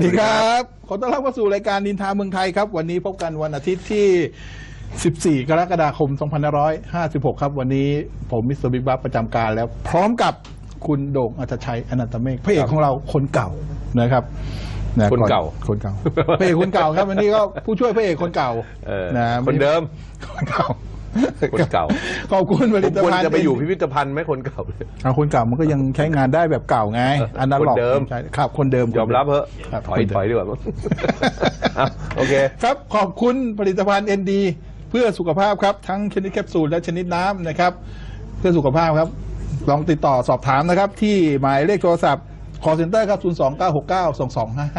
สวัสดีครับ ขอต้อนรับเข้าสู่รายการนินทาเมืองไทยครับ วันนี้พบกันวันอาทิตย์ที่ 14 กรกฎาคม 2556 ครับ วันนี้ผมมิสเตอร์บิ๊กบัฟประจำการแล้ว พร้อมกับคุณโด่งอัตชัยอนันตเมฆพระเอกของเราคนเก่านะครับะคนเก่าคนเก่าพระเอกคนเก่าครับวันนี้ก็ผู้ช่วยพระเอกคนเก่าเออนะคนเดิมคนเก่า คนเก่าขอบคุณผผลิมตควรภัณฑ์จะไปอยู่พิพิธภัณฑ์ไหมคนเก่า เอาคนเก่ามันก็ยังใช้งานได้แบบเก่าไงเอออันนั้นหลอกคนเดิม ใช่ครับคนเดิมยอมรับเถอะครับถอยคนเดิมถอยดีกว่าอะโอเค ครับขอบคุณผลิตภัณฑ์ ND เพื่อสุขภาพครับ ทั้งชนิดแคปซูลและชนิดน้ำนะครับ เพื่อสุขภาพครับ ลองติดต่อสอบถามนะครับ ที่หมายเลขโทรศัพท์ call center ครับ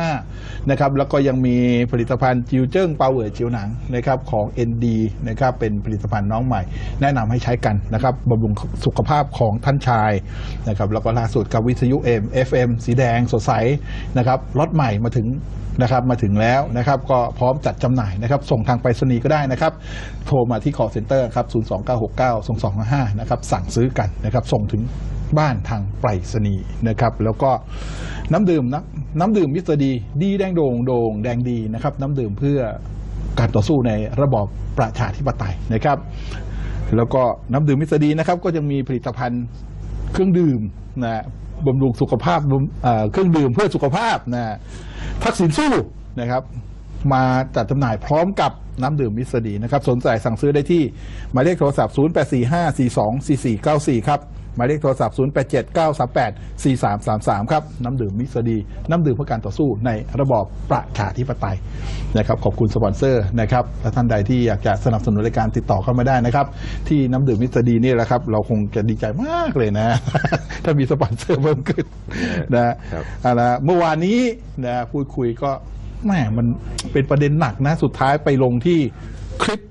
029692255 นะครับ แล้วก็ยังมีผลิตภัณฑ์จิวเจิ้งเปาเอ๋อจิวหนังนะครับของ ND นะครับ เป็นผลิตภัณฑ์น้องใหม่ แนะนำให้ใช้กันนะครับบำรุงสุขภาพของท่านชายนะครับ แล้วก็ล่าสุดกับวิทยุ M FM สีแดงสดใสนะครับ รถใหม่มาถึงนะครับมาถึงแล้วนะครับก็พร้อมจัดจำหน่ายนะครับ ส่งทางไปรษณีย์ก็ได้นะครับ โทรมาที่ call center ครับ 029692255 นะครับ สั่งซื้อกันนะครับ ส่งถึง บ้านทางไปรษณีย์นะครับ แล้วก็น้ำดื่มนะน้ำดื่มมิสเตอร์ดีดีแดงโดงโดงแดงดีนะครับ น้ำดื่มเพื่อการต่อสู้ในระบอบประชาธิปไตยนะครับ แล้วก็น้ำดื่มมิสเตอร์ดีนะครับ ก็จะมีผลิตภัณฑ์เครื่องดื่มนะบำรุงสุขภาพเอ่อเครื่องดื่มเพื่อสุขภาพนะทักษิณสู้นะครับมาจัดจำหน่ายพร้อมกับน้ำดื่มมิสดีนะครับ สนใจสั่งซื้อได้ที่หมายเลขโทรศัพท์ 0845424494 ครับ หมายเลขโทรศัพท์ 0879384333 ครับ น้ำดื่มมิสดี น้ำดื่มเพื่อการต่อสู้ในระบอบประชาธิปไตยนะครับขอบคุณสปอนเซอร์นะครับและท่านใดที่อยากจะสนับสนุนรายการติดต่อเข้ามาได้นะครับ ที่น้ำดื่มมิสดีนี่แหละครับเราคงจะดีใจมากเลยนะ ถ้ามีสปอนเซอร์เพิ่มขึ้นนะครับเอาละเมื่อวานนี้นะพูดคุยก็แหมมันเป็นประเด็นหนักนะสุดท้ายไปลงที่คลิป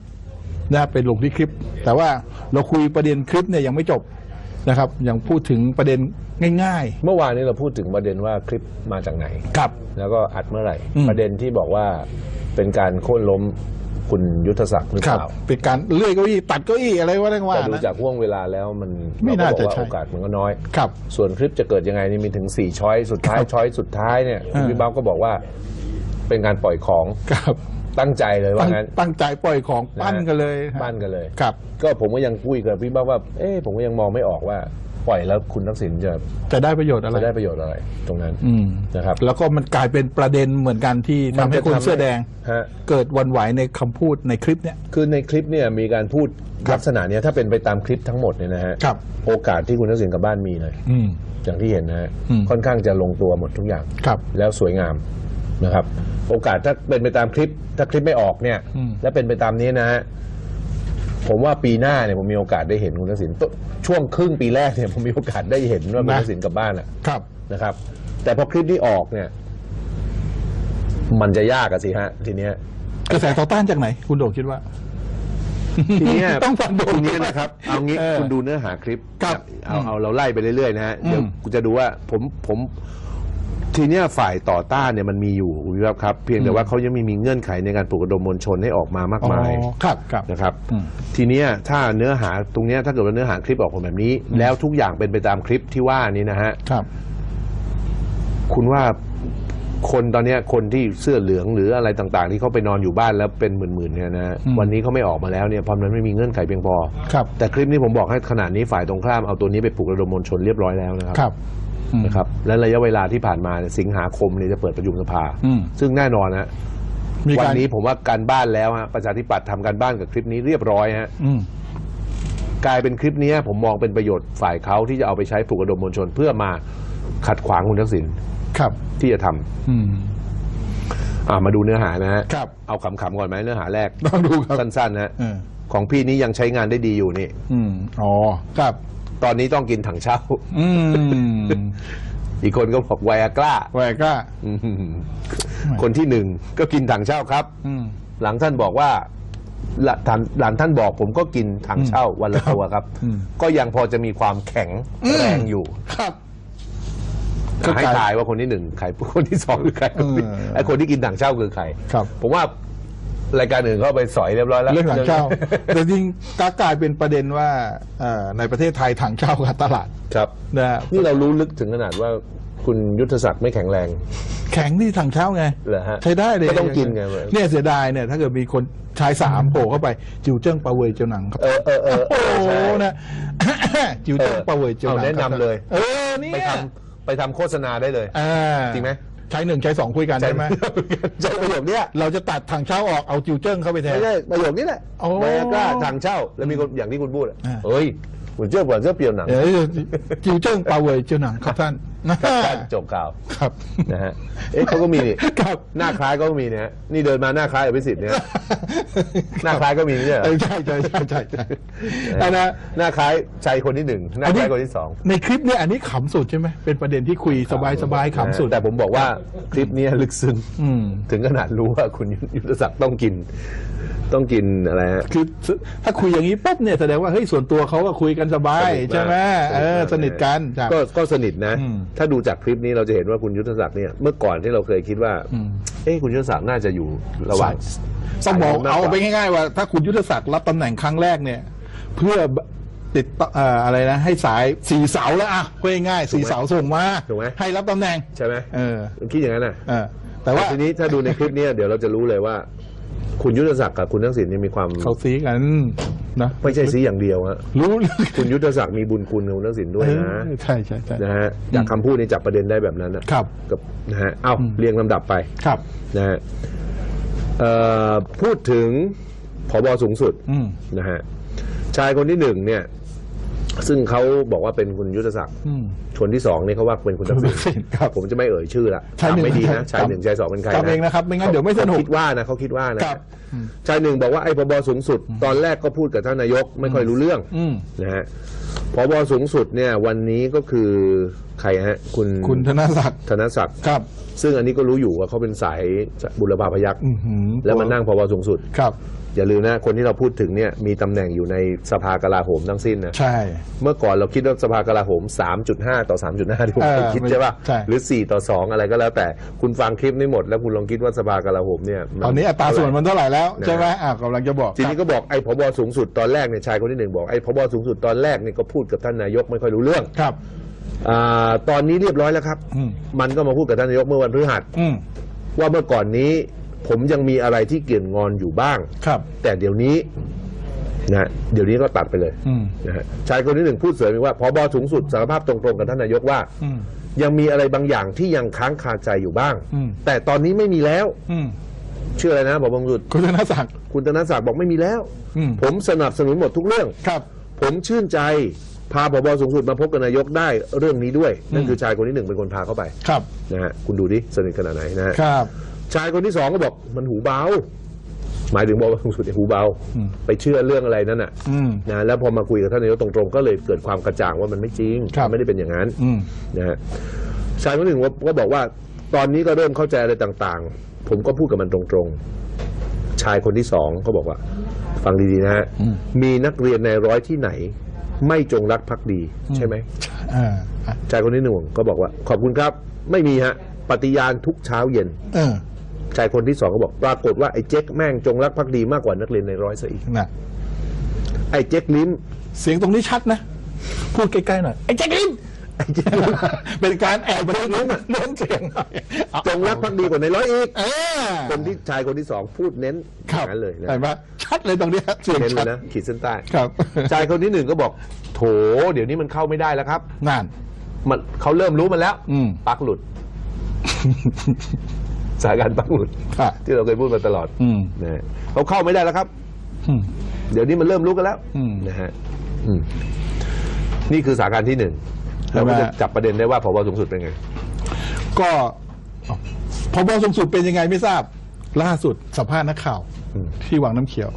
นะไปลงที่คลิป แต่ว่าเราคุยประเด็นคลิปเนี่ยยังไม่จบ นะครับยังพูดถึงประเด็นง่ายเมื่อวานนี้เราพูดถึงประเด็นว่าคลิปมาจากไหนๆกับ แล้วก็อัดเมื่อไหร่ อืม ประเด็นที่บอกว่าเป็นการโค่นล้มคุณยุทธศักดิ์หรือคเปรับล่าเป็นการเลื่อยเก้าอี้ตัดเก้าอี้อะไรว่าได้ว่าแต่ดูนะ จากห่วงเวลาแล้วมันไม่น่าจะเรก็บอกว่ใช่ โอกาสมันก็น้อย ครับ ส่วนคลิปจะเกิดยังไงนี่มีถึง 4 ช้อย สุดท้าย ครับช้อยสุดท้ายเนี่ยคุณอ่า พี่เบ้าก็บอกว่าเป็นการปล่อยของ ครับ ตั้งใจเลยว่าตั้งงั้น ตั้งใจปล่อยของปั้นกันเลยปั้นกันเลยครับ ก็ผมก็ยังคุยกับพี่เบ้าว่า เอ๊ะผมก็ยังมองไม่ออกว่าปล่อยแล้วคุณทักษิณจะจะได้ประโยชน์อะไรจะได้ประโยชน์อะไร ตรงนั้นอืมนะครับ แล้วก็มันกลายเป็นประเด็นเหมือนกันที่ทำให้คนเสื้อแดงฮะเกิดหวันไหวในคำพูดในคลิปเนี้ยคือในคลิปเนี่ยมีการพูดครับลักษณะเนี้ยถ้าเป็นไปตามคลิปทั้งหมดเนี่ยนะฮะครับโอกาสที่คุณทักษิณกลับบ้านมีเลยอืมอย่างที่เห็นนะฮะอืมค่อนข้างจะลงตัวหมดทุกอย่างครับแล้วสวยงามนะครับ โอกาสถ้าเป็นไปตามคลิป ถ้าคลิปไม่ออกเนี่ย อืม และเป็นไปตามนี้นะฮะผมว่าปีหน้าเนี่ยผมมีโอกาสได้เห็นคุณทักษิณต้นช่วงครึ่งปีแรกเนี่ยผมมีโอกาสได้เห็นว่าคุณทักษิณกลับบ้านอะ ครับ นะครับ แต่พอคลิปนี้ออกเนี่ย มันจะยากอะสิฮะ ทีเนี้ย กระแสต่อต้านจากไหน คุณโด่งคิดว่า ทีเนี้ย ต้องฟังโด่งทีเนี้ยนะครับ เอางี้เออคุณดูเนื้อหาคลิปครับเอาเอาเราไล่ไปเรื่อยๆนะฮะเดี๋ยวอืม กูจะดูว่าผมผม ทีเนี้ยฝ่ายต่อต้านเนี่ยมันมีอยู่คุณวิวัฒน์ครับ เพียงแต่ว่าเขายังไม่มีเงื่อนไขในการปลุกระดมมวลชนให้ออกมามากมายอ๋อครับครับ นะครับ อืม ทีเนี้ยถ้าเนื้อหาตรงเนี้ยถ้าเกิดว่าเนื้อหาคลิปออกมาแบบนี้ แล้วทุกอย่างเป็นไปตามคลิปที่ว่านี้นะฮะ ครับ คุณว่าคนตอนเนี้ยคนที่เสื้อเหลืองหรืออะไรต่างๆ ที่เขาไปนอนอยู่บ้านแล้วเป็นหมื่นๆเนี่ยนะฮะอืมวันนี้เขาไม่ออกมาแล้วเนี่ยเพราะมันไม่มีเงื่อนไขเพียงพอ ครับ แต่คลิปนี้ผมบอกให้ขนาดนี้ฝ่ายตรงข้ามเอาตัวนี้ไปปลุกระดมมวลชนเรียบร้อยแล้วนะครับ ครับอืม นะครับและระยะเวลาที่ผ่านมาเนี่ยสิงหาคมเนี่ยจะเปิดประชุมสภา อืม ซึ่งแน่นอนนะมีวันการนี้ผมว่าการบ้านแล้วฮะประชาธิปัตย์ทำการบ้านกับคลิปนี้เรียบร้อยฮะอืมกลายเป็นคลิปนี้ผมมองเป็นประโยชน์ฝ่ายเขาที่จะเอาไปใช้ปลุกระดมมวลชน เพื่อมาขัดขวางคุณทักษิณครับที่จะทำอืม อ่ามาดูเนื้อหานะฮะครับ เอาขำๆก่อนไหมเนื้อหาแรกต้องดูครับสั้นๆนะฮะเออของพี่นี้ยังใช้งานได้ดีอยู่นี่ อืมอ๋อครับ ตอนนี้ต้องกินถังเช่า อืมอีกคนก็บอกไวอากล้าแหวกล้าอืมคนที่หนึ่งก็กินถังเช่าครับ อืม หลังท่านบอกว่าหลังท่านหลังท่านบอกผมก็กินถังเช่าวันละตัวครับ อืม ก็ยังพอจะมีความแข็งแรงอยู่ ครับ ให้ทายว่าคนที่หนึ่งใครคนที่สองคือใครเออไอ้คนที่กินถังเช่าคือใครครับ ผมว่า รายการอื่นเขาเอาไปสอยเรียบร้อยแล้วเรื่องถังเช่าแต่จริงก็กลายเป็นประเด็นว่าเอ่อในประเทศไทยถังเช่าขาดตลาดครับนะฮะนี่เรารู้ลึกถึงขนาดว่าคุณยุทธศักดิ์ไม่แข็งแรง แข็งที่ถังเช้าไงเหรอฮะใช้ได้เลยก็ต้องกินไงเนี่ยเสียดายเนี่ยถ้าเกิดมีคนชายสามโผล่เข้าไป จิวเจิ้งปาเวยเจียวหนังครับเออเออเออเอโอ้อโหใช่นะจิวเจิ้งปาเวยเจียวหนังเอาแนะนำเลย เออเนี่ไปยทำไปทำโฆษณาได้เลยอ่าจริงไหม ชายหนึ่งชายสองคุยกันใช่ไหมใช่ประโยคเนี้ยเราจะตัดถังเช้าออกเอาจิวเจิ้งเข้าไปแทนไม่ใช่ประโยคนี้แหละโอ้ไวอากร้าทางเช่าแล้วมีคนอย่างที่คุณพูดอะอ่าเฮ้ยคุณเชื่อผมเชื่อเปลี่ยวหนังเออจิวเจิ้งปาเวยเจียวหนังครับท่าน นะการจบข่าวครับนะฮะเอ๊ะเขาก็มีนี่ครับ หน้าคล้ายก็มีเนี่ยฮะนี่เดินมาหน้าคล้ายอภิสิทธิ์เนี่ยหน้าคล้ายก็มีเนี่ยเออใช่ใช่ใช่ใช่ใช่อันนะหน้าคล้ายชายคนที่หนึ่งหน้าคล้ายคนที่สองในคลิปเนี่ยอันนี้ขำสุดใช่ไหมเป็นประเด็นที่คุยสบายสบายๆขำสุด แต่ผมบอกว่าคลิปเนี้ยลึกซึ้งอืมถึงขนาดรู้ว่าคุณยุทธศักดิ์ต้องกิน ต้องกินอะไรฮะ คือถ้าคุยอย่างนี้ปุ๊บเนี่ยแสดงว่าเฮ้ยส่วนตัวเขาก็คุยกันสบายสนิทมาก ใช่ไหมเออสนิทกันครับก็ก็สนิทนะ อืม ถ้าดูจากคลิปนี้เราจะเห็นว่าคุณยุทธศักดิ์เนี่ยเมื่อก่อนที่เราเคยคิดว่า อืม เอ้คุณยุทธศักดิ์น่าจะอยู่ระหว่าง ต้องบอกสยเอามกกว่ไปง่ายๆว่า ถ้าคุณยุทธศักดิ์รับตำแหน่งครั้งแรกเนี่ย เพื่อติดต่อเอ่ออะไรนะ ให้สายสี่เสาแล้วอะพูดง่ายๆสี่เสาส่งมาถูกไหม ให้รับตำแหน่ง ใช่ไหมเออคิดอย่างนั้นน่ะ เออแต่ว่า ทีนี้ถ้าดูในคลิปเนี้ยเดี๋ยวเราจะรู้เลยว่า คุณยุทธศักดิ์กับคุณทักษิณเนี่ยมีความเขาซีกันนะไม่ใช่ซีอย่างเดียวฮะรู้คุณยุทธศักดิ์มีบุญคุณกับคุณทักษิณด้วยนะเออใช่ใช่ใช่นะฮะจากคำพูดนี้จับประเด็นได้แบบนั้นนะครับกับนะฮะเอ้าอืมเรียงลำดับไปครับนะฮะเอ่อพูดถึงผบสูงสุดอืมนะฮะชายคนที่หนึ่งเนี่ย ซึ่งเขาบอกว่าเป็นคุณยุทธศักดิ์อืมคนที่สองนี่เขาว่าเป็นคุณทักษิณคุณทักษิณครับผมจะไม่เอ่ยชื่อละชายหนึ่งจำไม่ดีนะชายหนึ่งชายสองเป็นใครจำเองนะครับไม่งั้นเดี๋ยวไม่สนุก ขาคิดว่านะเขาคิดว่านะครับ ชายหนึ่งบอกว่าไอ้พบสูงสุด ตอนแรกก็พูดกับท่านนายกไม่ค่อยรู้เรื่องอืม นะฮะพบสูงสุดเนี่ยวันนี้ก็คือใครฮะ คุณคุณธนศักดิ์ธนศักดิ์ครับ ซึ่งอันนี้ก็รู้อยู่ว่าเขาเป็นสายบุรพาพยักษ์อื้อหือ แล้วมานั่งพบสูงสุด ครับ อย่าลืมนะคนที่เราพูดถึงเนี่ยมีตำแหน่งอยู่ในสภากลาโหมทั้งสิ้นนะ ใช่ เมื่อก่อนเราคิดว่าสภากลาโหม 3.5 ต่อ 3.5 ที่ผมเออเคยคิดใช่ป่ะ ใช่ หรือ 4 ต่อ 2 อะไรก็แล้วแต่คุณฟังคลิปนี้หมดแล้วคุณลองคิดว่าสภากลาโหมเนี่ยมั ตอนนี้อัตราส่วนมันเท่าไหร่แล้วนะใช่ไหมอะกำลังจะบอกทีนี้ก็บอกไอ้พบสูงสุดตอนแรกเนี่ยชายคนที่หนึ่งบอกไอ้พบสูงสุดตอนแรกเนี่ยก็พูดกับท่านนายกไม่ค่อยรู้เรื่องครับอ่าตอนนี้เรียบร้อยแล้วครับ อืม มันก็มาพูดกับท่านนายกเมื่อวันพฤหัส อืม ว่าเมื่อก่อนนี้ ผมยังมีอะไรที่เกี่ยนงอนอยู่บ้าง ครับ แต่เดี๋ยวนี้นะฮะเดี๋ยวนี้ก็ตัดไปเลยอืม นะฮะชายคนที่หนึ่งพูดเสริมอีกว่าพบสูงสุดสารภาพตรงๆกับท่านนายกว่า อืม ยังมีอะไรบางอย่างที่ยังค้างคาใจอยู่บ้าง อืม แต่ตอนนี้ไม่มีแล้วอืมชื่ออะไรนะบอกบางสุด คุณธนศักดิ์ คุณธนศักดิ์บอกไม่มีแล้ว อืม ผมสนับสนุนหมดทุกเรื่อง ครับ ผมชื่นใจพาพบสูงสุดมาพบกับนายกได้เรื่องนี้ด้วย นั่นอืมคือชายคนที่หนึ่งเป็นคนพาเข้าไปครับ นะฮะคุณดูดิสนิทขนาดไหนนะฮะ ครับ ชายคนที่สองก็บอกมันหูเบา หมายถึงบอกว่าสูงสุดเนี่ยหูเบาอืมไปเชื่อเรื่องอะไรนั่นน่ะอืม นะแล้วพอมาคุยกับท่านนายกตรงๆก็เลยเกิดความกระจ่างว่ามันไม่จริงครับ มันไม่ได้เป็นอย่างนั้น อืม นะฮะชายคนหนึ่งก็บอกว่า ตอนนี้ก็เริ่มเข้าใจอะไรต่างๆ ผมก็พูดกับมันตรงๆ ชายคนที่สองก็บอกว่า ฟังดีๆนะฮะอืมมีนักเรียนในร้อยที่ไหน ไม่จงรักภักดีใช่ไหมอ่าอะชายคนที่หนึ่งก็บอกว่า ขอบคุณครับ ไม่มีฮะ ปฏิญาณทุกเช้าเย็น เออ ชายคนที่สองก็บอกปรากฏว่าไอ้เจ๊กแม่งจงรักภักดีมากกว่านักเรียนในร้อยซะอีกน่ะไอ้เจ๊กลิ้มเสียงตรงนี้ชัดนะ พูดใกล้ๆหน่อยไอ้แจ็คลินไอ้เจ๊กลิ้มเป็นการแอบไปเน้นเน้นเสียงหน่อยเอาจงรักภักดีกว่าในร้อยอีกเออคนที่ชายคนที่สองพูดเน้นอครับย่างนั้นเลยนะเห็นไหมชัดเลยตรงเนี้ยเสียงเน้นเลชัดยนะขีดเส้นใต้ครับชายคนที่หนึ่งก็บอก โถ เดี๋ยวนี้มันเข้าไม่ได้แล้วครับ นั่น มันเขาเริ่มรู้มันแล้วอืม ปลั๊กหลุด สายการปลั๊กหลุดครับ ที่เราเคยพูดมาตลอดอืม นะฮะเขาเข้าไม่ได้แล้วครับ อืม เดี๋ยวนี้มันเริ่มรู้กันแล้วอืมนะฮะอืมนี่คือสถานการณ์ที่หนึ่งเราก็จะจับประเด็นได้ว่าพบสูงสุดเป็นไง ก็พบสูงสุดเป็นยังไงไม่ทราบล่าสุดสัมภาษณ์นักข่าว อืม ที่วังน้ำเขียว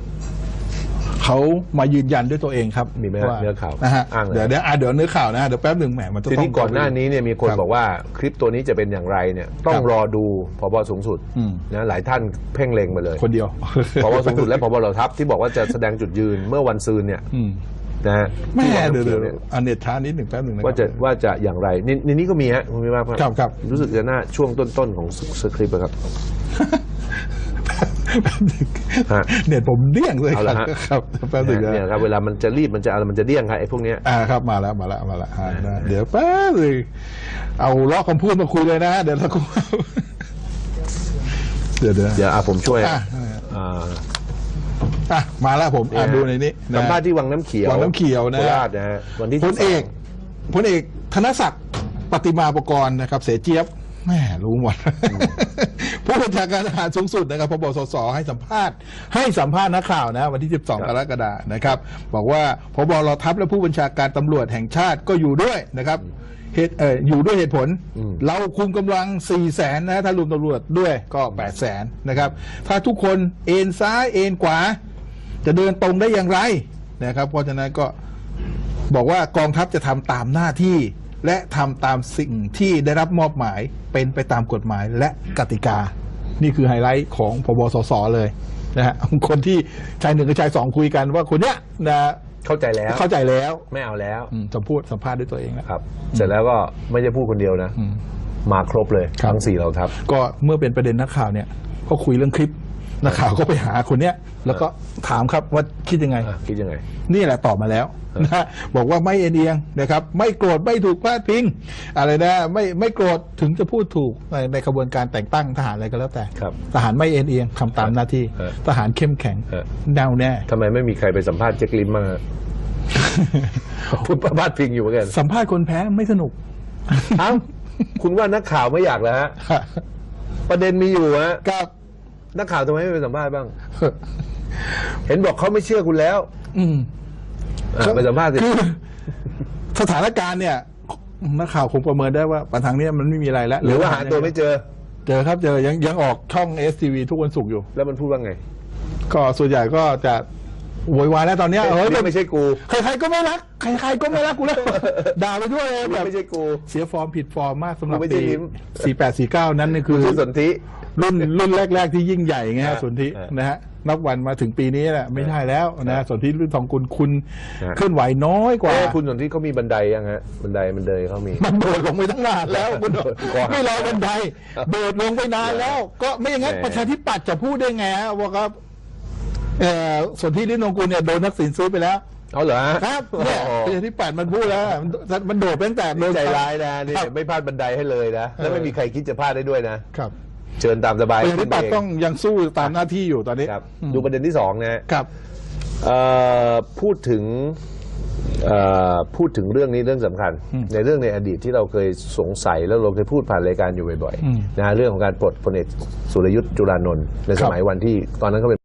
เขามายืนยันด้วยตัวเองครับมีไหมฮะว่าเนื้อข่าวนะฮะอ้างเลยเดี๋ยวเดี๋ยวอะเดี๋ยวเนื้อข่าวนะเดี๋ยวแป๊บหนึ่งแหมมันจะทีต้อนี้งก่อนหน้านี้เนี่ยมีคนครับบอกว่าคลิปตัวนี้จะเป็นอย่างไรเนี่ยต้องครับรอดูพบสูงสุดอืม นะหลายท่านเพ่งเล็งไปเลยคนเดียว พบสูงสุดและพบเหล่าทัพที่บอกว่าจะแสดงจุดยืนเมื่อวันซืนเนี่ยอืมนะฮะแม่ที่วังเดี๋ยวน้ำขีเดี๋ยวเนี่ยอันเน็ตช้านิดหนึ่งแป๊บหนึ่งนะว่าจะว่าจะอย่างไรในในนี้ก็มีฮะคุณพี่ว่าครับครับ รู้สึกจะหน้าช่วงต้นๆของสคริปต์อะครับแป๊บนึงฮะ เน็ตผมเดี้ยงเลยเอาคละรับฮะครับแป๊บนึงนะเนี่ยครับเวลามันจะรีบมันจะอะไรมันจะเดี้ยงครับไอ้พวกเนี้ยอ่าครับมาแล้วมาแล้วมาแล้วอ่าได้เดี๋ยวแป๊บนึงเอาล้อคำพูดมาคุยเลยนะ เดี๋ยวเราก็เดี๋ยวเดี๋ยวเดี๋ยวอะผมช่วยอะอ่าอะมาแล้วผมอ่านเยดูในนี้นะสัมภาษณ์ที่วังน้ำเขียววังน้ำเขียวนะโคราชนะฮะวันที่พลเอก12พลเอกธนศักดิ์ปฏิมาประกรณ์นะครับ เสเจี๊ยบแม่รู้หมด ผู้บัญชาการทหารสูงสุดนะครับพบสสให้สัมภาษณ์ ให้สัมภาษณ์นักข่าวนะ วันที่ 12 กรกฎาคมนะครับ บอกว่าพบรทัพและผู้บัญชาการตำรวจแห่งชาติก็อยู่ด้วยนะครับเหตุเอ่ออยู่ด้วยเหตุผล เราคุมกำลัง4 0 0แสนนะถ้ารวมตำรวจด้วยก็8 0 0แสนนะครับ ถ้าทุกคนเอ็นซ้ายเอ็นขวา จะเดินตรงได้อย่างไรนะครับ เพราะฉะนั้นก็บอกว่ากองทัพจะทำตามหน้าที่ และทำตามสิ่งที่ได้รับมอบหมายเป็นไปตามกฎหมายและกติกา นี่คือไฮไลท์ของพบสสเลยนะฮะคนที่ชายหนึ่งกับชายสองคุยกันว่าคนเนี้ยนะเข้าใจแล้วเข้าใจแล้วไม่เอาแล้วอืมสัมพูดสัมภาษณ์ด้วยตัวเองแล้วครับ เสร็จแล้วก็ไม่ได้พูดคนเดียวนะอืมมาครบเลยครับทั้งสี่เราทัพก็เมื่อเป็นประเด็นนักข่าวเนี่ยก็คุยเรื่องคลิป นักข่าวก็ไปหาคนเนี้ยแล้วก็ถามครับว่าคิดยังไง อะคิดยังไง นี่แหละตอบมาแล้วนะฮะบอกว่าไม่เอ็นเอียงนะครับ ไม่โกรธไม่ถูกพาดพิงอะไรนะไม่ไม่โกรธถึงจะพูดถูกในในกระบวนการแต่งตั้งทหารอะไรก็แล้วแต่ครับทหารไม่เอ็นเอียงทำตามหน้าที่เออทหารเข้มแข็งเออ แน่วแน่ ทำไมไม่มีใครไปสัมภาษณ์เจ๊กลิมบ้างฮะ พูดพาดพิงอยู่เหมือนกันสัมภาษณ์คนแพ้ไม่สนุก เอ้าคุณว่านักข่าวไม่อยากแล้วฮะ ประเด็นมีอยู่ฮะ กับ นักข่าวทำไมไม่ไปสัมภาษณ์บ้าง เห็นบอกเขาไม่เชื่อคุณแล้วอืมอะไปสัมภาษณ์สิคือสถานการณ์เนี่ยนักข่าวคงประเมินได้ว่าปัญหาเนี้ยมันไม่มีอะไรแล้วหรือว่าหาตัวไม่เจอ เจอครับเจอยังยังออกช่องเอสทีวีทุกวันศุกร์อยู่ แล้วมันพูดว่าไงก็ส่วนใหญ่ก็จะโวยวายแล้วตอนเนี้ยเฮ้ยนี่ไม่ใช่กู ใครๆก็ไม่รักใครๆก็ไม่รักกูแล้วด่าไปด้วยเลยแบบไม่ใช่กู เสียฟอร์มผิดฟอร์มมากสำหรับกูไม่ใช่ปีลิ้ม สี่แปดสี่เก้านั้นนี่คือ คุณสนธิ รุ่นรุ่นแรก ๆ ที่ยิ่งใหญ่ไงฮะอ่าสนธิอ่านนะฮะนับวันมาถึงปีนี้แหละไม่ใช่แล้วนะสนธิรุ่นทองกุลคุณอ่าเคลื่อนไหวน้อยกว่า เอ้คุณสนธิเขามีบันไดยังฮะ บันไดมันเดยเขามี มันโดดลงไปตั้งนานแล้วมันโดดก็หาไม่รอบันไดโดดลงไปนานแล้ว ก็ไม่อย่างนั้นแหม ประชาธิปัตย์จะพูดได้ไงฮะว่าครับเอ่อส่วนที่ลิ้นองกุลเนี่ยโดนทักษิณซื้อไปแล้วเอาเหรอฮะครับเนี่ยโอ้ประชาธิปัตย์มันพูดแล้วมันมันโดดไปตั้งแต่โดนใจร้ายนะนี่ครับ ไม่พลาดบันไดให้เลยนะ แล้วไม่มีใครคิดจะพลาดได้ด้วยนะครับ เชิญตามสบายประชาธิปัตย์ขึ้นต้องยังสู้ตามหน้าที่อยู่ตอนนี้ครับอืมดูประเด็นที่สองนะฮะครับเอ่อพูดถึงเอ่อพูดถึงเรื่องนี้เรื่องสำคัญ ในเรื่องในอดีตที่เราเคยสงสัยแล้วเราเคยพูดผ่านรายการอยู่บ่อยอืมๆนะฮะเรื่องของการปลดพลเอกสุรยุทธ์จุลานนท์ในคสรับมัยวันที่ตอนนั้นเขาเป็น